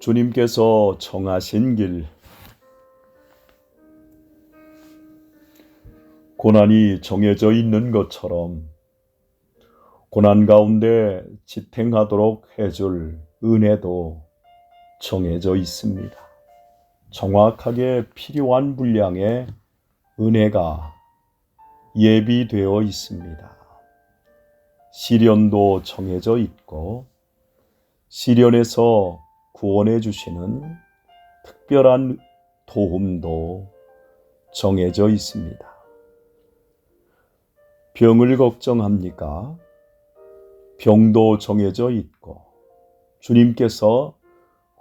주님께서 정하신 길 고난이 정해져 있는 것처럼 고난 가운데 지탱하도록 해줄 은혜도 정해져 있습니다. 정확하게 필요한 분량의 은혜가 예비되어 있습니다. 시련도 정해져 있고 시련에서 구원해 주시는 특별한 도움도 정해져 있습니다. 병을 걱정합니까? 병도 정해져 있고 주님께서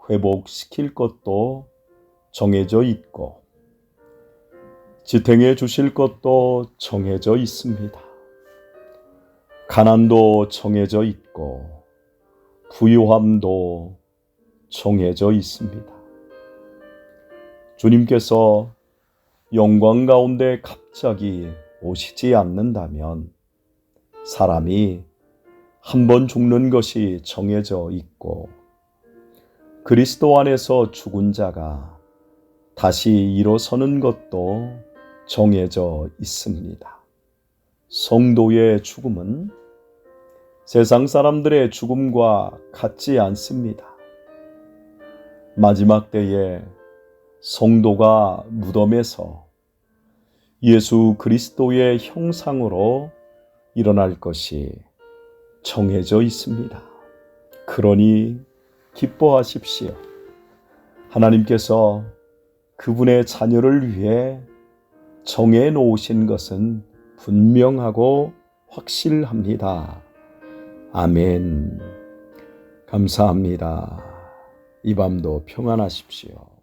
회복시킬 것도 정해져 있고 지탱해 주실 것도 정해져 있습니다. 가난도 정해져 있고 부유함도 정해져 있습니다. 주님께서 영광 가운데 갑자기 오시지 않는다면 사람이 한 번 죽는 것이 정해져 있고 그리스도 안에서 죽은 자가 다시 일어서는 것도 정해져 있습니다. 성도의 죽음은 세상 사람들의 죽음과 같지 않습니다. 마지막 때에 성도가 무덤에서 예수 그리스도의 형상으로 일어날 것이 정해져 있습니다. 그러니 기뻐하십시오. 하나님께서 그분의 자녀를 위해 정해 놓으신 것은 분명하고 확실합니다. 아멘. 감사합니다. 이 밤도 평안하십시오.